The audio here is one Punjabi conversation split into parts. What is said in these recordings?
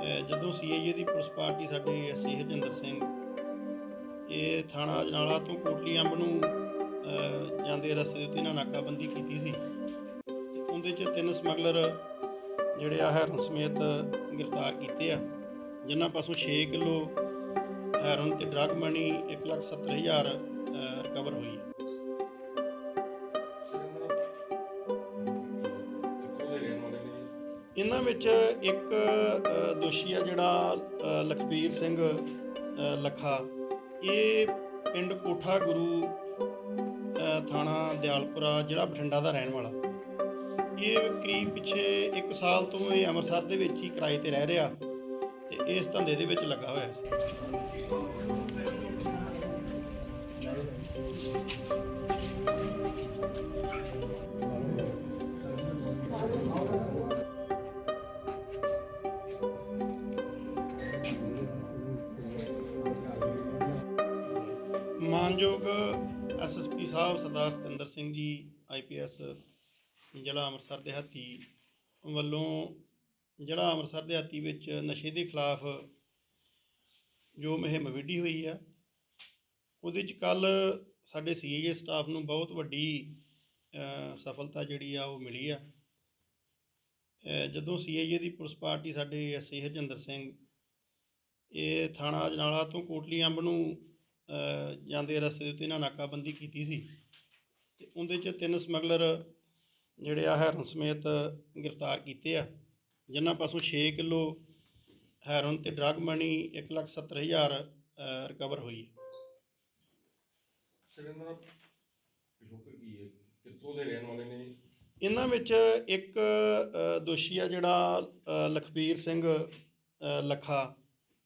ਅਹ ਜਦੋਂ ਸੀਆਈਏ ਦੀ ਪੁਲਿਸ ਪਾਰਟੀ ਸਾਡੇ ਐਸਏ ਹਰਜਿੰਦਰ ਸਿੰਘ ਇਹ ਥਾਣਾ ਅਜਨਾਲਾ ਤੋਂ ਕੋਟਲੀ ਅੰਬ ਨੂੰ ਜਾਂਦੇ ਰਸਤੇ ਦੇ ਉੱਤੇ ਇਹਨਾਂ ਨਾਕਾਬੰਦੀ ਕੀਤੀ ਸੀ। ਉਹਦੇ 'ਚ ਤਿੰਨ ਸਮਗਲਰ ਜਿਹੜੇ ਆ ਹੈਰਨ ਸਮੇਤ ਗ੍ਰਿਫਤਾਰ ਕੀਤੇ ਆ। ਜਿਨ੍ਹਾਂ ਪਾਸੋਂ 6 ਕਿਲੋ ਹੈਰਨ ਤੇ ਡਰੱਗ ਮਨੀ 170000 ਰਿਕਵਰ ਹੋਈ। ਇਹਨਾਂ ਵਿੱਚ ਇੱਕ ਦੋਸ਼ੀ ਆ ਜਿਹੜਾ ਲਖਬੀਰ ਸਿੰਘ ਅ, ਲੱਖਾ। ਇਹ ਪਿੰਡ ਕੋਠਾ ਗੁਰੂ ਥਾਣਾ ਦਿਆਲਪੁਰਾ ਜਿਹੜਾ ਬਠਿੰਡਾ ਦਾ ਰਹਿਣ ਵਾਲਾ। ਇਹ ਕਰੀਬ ਪਿੱਛੇ 1 ਸਾਲ ਤੋਂ ਇਹ ਅੰਮ੍ਰਿਤਸਰ ਦੇ ਵਿੱਚ ਹੀ ਕਿਰਾਏ ਤੇ ਰਹਿ ਰਿਹਾ ਤੇ ਇਸ ਧੰਦੇ ਦੇ ਵਿੱਚ ਲੱਗਾ ਹੋਇਆ ਸੀ। ਮਾਨਯੋਗ ਐਸਐਸਪੀ ਸਾਹਿਬ ਸਰਦਾਰ ਸਤਿੰਦਰ ਸਿੰਘ ਜੀ ਆਈਪੀਐਸ ਜ਼ਿਲ੍ਹਾ ਅੰਮ੍ਰਿਤਸਰ ਦਿਹਾਤੀ ਵੱਲੋਂ ਜ਼ਿਲ੍ਹਾ ਅੰਮ੍ਰਿਤਸਰ ਦਿਹਾਤੀ ਵਿੱਚ ਨਸ਼ੇ ਦੇ ਖਿਲਾਫ ਜੋ ਮੁਹਿੰਮ ਵਿੱਢੀ ਹੋਈ ਆ ਉਹਦੇ ਚ ਕੱਲ ਸਾਡੇ ਸੀਏ ਸਟਾਫ ਨੂੰ ਬਹੁਤ ਵੱਡੀ ਸਫਲਤਾ ਜਿਹੜੀ ਆ ਉਹ ਮਿਲੀ ਆ। ਅ, ਜਦੋਂ ਸੀਆਈਏ ਦੀ ਪੁਲਿਸ ਪਾਰਟੀ ਸਾਡੇ ਐਸਏ ਹਰਜਿੰਦਰ ਸਿੰਘ ਇਹ ਥਾਣਾ ਅਜਨਾਲਾ ਤੋਂ ਕੋਟਲੀ ਅੰਬ ਨੂੰ ਜਾਂਦੇ ਰਸਤੇ ਦੇ ਉੱਤੇ ਇਹਨਾਂ ਨਾਕਾਬੰਦੀ ਕੀਤੀ ਸੀ ਤੇ ਉਹਦੇ 'ਚ ਤਿੰਨ ਸਮਗਲਰ ਜਿਹੜੇ ਆ ਹੈਰਨ ਸਮੇਤ ਗ੍ਰਿਫਤਾਰ ਕੀਤੇ ਆ ਜਿਨ੍ਹਾਂ ਪਾਸੋਂ 6 ਕਿਲੋ ਹੈਰਨ ਤੇ ਡਰੱਗ ਮਨੀ 170000 ਰਿਕਵਰ ਹੋਈ ਹੈ। ਇਹਨਾਂ ਕੀ ਹੈ? ਕਿੱਥੋਂ ਦੇ ਰਹਿਣ ਵਾਲੇ ਨੇ ਇਹਨਾਂ ਵਿੱਚ ਇੱਕ ਦੋਸ਼ੀ ਆ ਜਿਹੜਾ ਲਖਬੀਰ ਸਿੰਘ ਲੱਖਾ।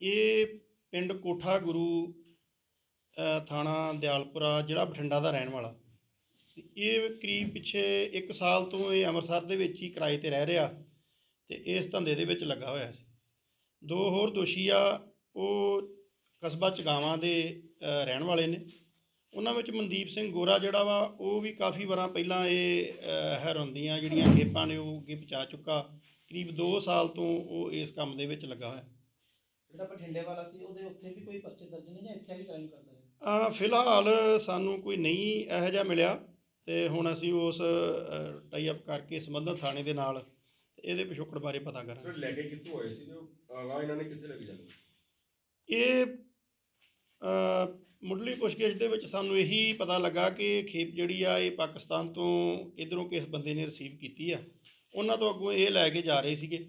ਇਹ ਪਿੰਡ ਕੋਠਾ ਗੁਰੂ ਥਾਣਾ ਦਿਆਲਪੁਰਾ ਜਿਹੜਾ ਬਠਿੰਡਾ ਦਾ ਰਹਿਣ ਵਾਲਾ। ਇਹ ਕਰੀਬ ਪਿੱਛੇ 1 ਸਾਲ ਤੋਂ ਇਹ ਅੰਮ੍ਰਿਤਸਰ ਦੇ ਵਿੱਚ ਹੀ ਕਿਰਾਏ ਤੇ ਰਹਿ ਰਿਹਾ ਤੇ ਇਸ ਧੰਦੇ ਦੇ ਵਿੱਚ ਲੱਗਾ ਹੋਇਆ ਸੀ। ਦੋ ਹੋਰ ਦੋਸ਼ੀ ਆ ਉਹ ਕਸਬਾ ਚਗਾਵਾਂ ਦੇ ਰਹਿਣ ਵਾਲੇ ਨੇ। ਉਹਨਾਂ ਵਿੱਚ ਮਨਦੀਪ ਸਿੰਘ ਗੋਰਾ ਜਿਹੜਾ ਵਾ ਉਹ ਵੀ ਕਾਫੀ ਵਾਰਾਂ ਪਹਿਲਾਂ ਇਹ ਅ, ਹੈਰਨ ਦੀਆਂ ਜਿਹੜੀਆਂ ਖੇਪਾਂ ਨੇ ਉਹ ਅੱਗੇ ਪਹੁੰਚਾ ਚੁੱਕਾ। ਕਰੀਬ 2 ਸਾਲ ਤੋਂ ਉਹ ਇਸ ਕੰਮ ਦੇ ਵਿੱਚ ਲੱਗਾ ਹੋਇਆ। ਜਿਹੜਾ ਬਠਿੰਡੇ ਵਾਲਾ ਸੀ ਉਹਦੇ ਉੱਥੇ ਵੀ ਕੋਈ ਪਰਚੇ ਦਰਜ ਨਹੀਂ ਜਾਂ ਇੱਥੇ ਆ ਕ੍ਰਾਈਮ ਕਰਦਾ ਰਿਹਾ? ਫਿਲਹਾਲ ਸਾਨੂੰ ਕੋਈ ਨਹੀਂ ਇਹੋ ਜਿਹਾ ਮਿਲਿਆ ਤੇ ਹੁਣ ਅਸੀਂ ਉਸ ਟਾਈ ਅਪ ਕਰਕੇ ਸੰਬੰਧਿਤ ਥਾਣੇ ਦੇ ਨਾਲ ਇਹਦੇ ਪਿਛੋਕੜ ਬਾਰੇ ਪਤਾ ਸਰ ਕਰਾਂਗੇ ਲੈ ਕੇ ਕਿੱਥੋਂ ਆਏ ਸੀ? ਉਹ ਆਗਾ ਇਹਨਾਂ ਨੇ ਕਿੱਥੇ ਲੈ ਕੇ ਜਾਣਾ? ਇਹ ਮੁੱਢਲੀ ਪੁੱਛਗਿੱਛ ਦੇ ਵਿੱਚ ਸਾਨੂੰ ਇਹੀ ਪਤਾ ਲੱਗਾ ਕਿ ਖੇਪ ਜਿਹੜੀ ਆ ਇਹ ਪਾਕਿਸਤਾਨ ਤੋਂ ਇਧਰੋਂ ਕਿਸ ਬੰਦੇ ਨੇ ਰਿਸੀਵ ਕੀਤੀ ਆ। ਉਹਨਾਂ ਤੋਂ ਅੱਗੋਂ ਇਹ ਲੈ ਕੇ ਜਾ ਰਹੇ ਸੀਗੇ।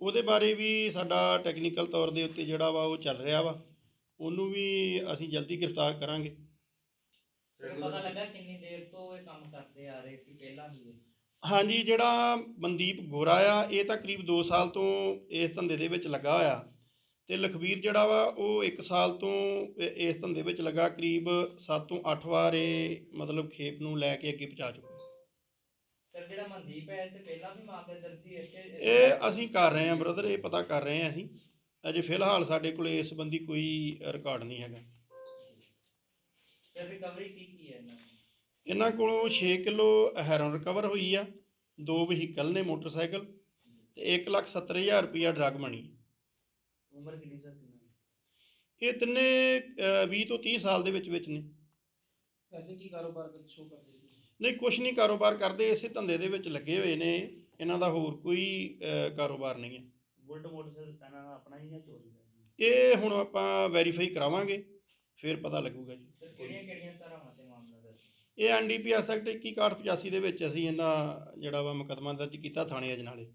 ਉਹਦੇ ਬਾਰੇ ਵੀ ਸਾਡਾ ਟੈਕਨੀਕਲ ਤੌਰ ਦੇ ਉੱਤੇ ਜਿਹੜਾ ਵਾ ਉਹ ਚੱਲ ਰਿਹਾ ਵਾ। ਉਹਨੂੰ ਵੀ ਅਸੀਂ ਜਲਦੀ ਗ੍ਰਿਫਤਾਰ ਕਰਾਂਗੇ। ਸਰ ਪਤਾ ਲੱਗਾ ਕਿੰਨੀ ਦੇਰ ਤੋਂ ਇਹ ਕੰਮ ਕਰਦੇ ਆ ਰਹੇ ਸੀ ਪਹਿਲਾਂ ਵੀ ਇਹ? ਹਾਂਜੀ ਜਿਹੜਾ ਮਨਦੀਪ ਗੋਰਾ ਆ ਇਹ ਤਾਂ ਕਰੀਬ 2 ਸਾਲ ਤੋਂ ਇਸ ਧੰਦੇ ਦੇ ਵਿੱਚ ਲੱਗਾ ਹੋਇਆ। ਤੇ ਲਖਵੀਰ ਜਿਹੜਾ ਵਾ ਉਹ 1 ਸਾਲ ਤੋਂ ਇ- ਇਸ ਧੰਦੇ ਵਿੱਚ ਲੱਗਾ ਕਰੀਬ 7 ਤੋਂ 8 ਵਾਰ ਇਹ ਮਤਲਬ ਖੇਪ ਨੂੰ ਲੈ ਕੇ ਅੱਗੇ ਪਹੁੰਚਾ ਚੁੱਕਾ। ਜਿਹੜਾ ਮਨਦੀਪ ਹੈ ਇਹ ਤੇ ਪਹਿਲਾਂ ਵੀ ਮਾਮਲੇ ਦਰਜ ਇੱਥੇ ਇਹ ਅਸੀਂ ਕਰ ਰਹੇ ਹਾਂ ਬ੍ਰਦਰ ਇਹ ਪਤਾ ਕਰ ਰਹੇ ਹਾਂ ਅਸੀਂ। ਅਜੇ ਫਿਲਹਾਲ ਸਾਡੇ ਕੋਲ ਇਸ ਸੰਬੰਧੀ ਕੋਈ ਰਿਕਾਰਡ ਨਹੀਂ ਹੈਗਾ। ਫਿਰ ਰਿਕਵਰੀ ਕੀ ਕੀ ਹੈ ਇਹਨਾਂ ਦੀ? ਇਹਨਾਂ ਕੋਲੋਂ 6 ਕਿਲੋ ਹੈਰੋਨ ਰਿਕਵਰ ਹੋਈ ਆ ਦੋ ਵਹੀਕਲ ਨੇ ਮੋਟਰਸਾਈਕਲ ਤੇ 170000 ਰੁਪਇਆ ਡਰੱਗ ਮਨੀ ਉਮਰ ਕਿੰਨੀ ਸਰ ਕਿੰਨਾ? ਦੀ? ਇਹ ਤਿੰਨੇ ਅ, 20 ਤੋਂ 30 ਸਾਲ ਦੇ ਵਿੱਚ ਵਿੱਚ ਨੇ। ਵੈਸੇ ਕੀ ਕਾਰੋਬਾਰ ਕਰ ਸ਼ੋ ਕਰਦੇ ਸੀ? ਨਹੀਂ ਕੁਛ ਨਹੀਂ ਕਾਰੋਬਾਰ ਕਰਦੇ ਇਸੇ ਧੰਦੇ ਦੇ ਵਿੱਚ ਲੱਗੇ ਹੋਏ ਨੇ। ਇਹਨਾਂ ਦਾ ਹੋਰ ਕੋਈ ਅ, ਕਾਰੋਬਾਰ ਨਹੀਂ ਹੈ। ਬੁਲਟ ਮੋਟਰਸਾਈਕਲ ਇਹਨਾਂ ਦਾ ਆਪਣਾ ਹੀ ਜਾਂ ਚੋਰੀ ਦਾ ਇਹ ਹੁਣ ਆਪਾਂ ਵੈਰੀਫਾਈ ਕਰਾਵਾਂਗੇ ਫਿਰ ਪਤਾ ਲੱਗੂਗਾ ਜੀ। ਸਰ ਕਿਹੜੀਆਂ ਕਿਹੜੀਆਂ ਧਾਰਾਵਾਂ ਤੇ ਮਾਮਲਾ ਦਰਜ? ਇਹ ਐਨਡੀਪੀਐਸ ਐਕਟ 2185 ਦੇ ਵਿੱਚ ਅਸੀਂ ਇਹਦਾ ਜਿਹੜਾ ਵਾ ਮੁਕੱਦਮਾ ਦਰਜ ਕੀਤਾ ਥਾਣੇ ਅਜਨਾਲੇ।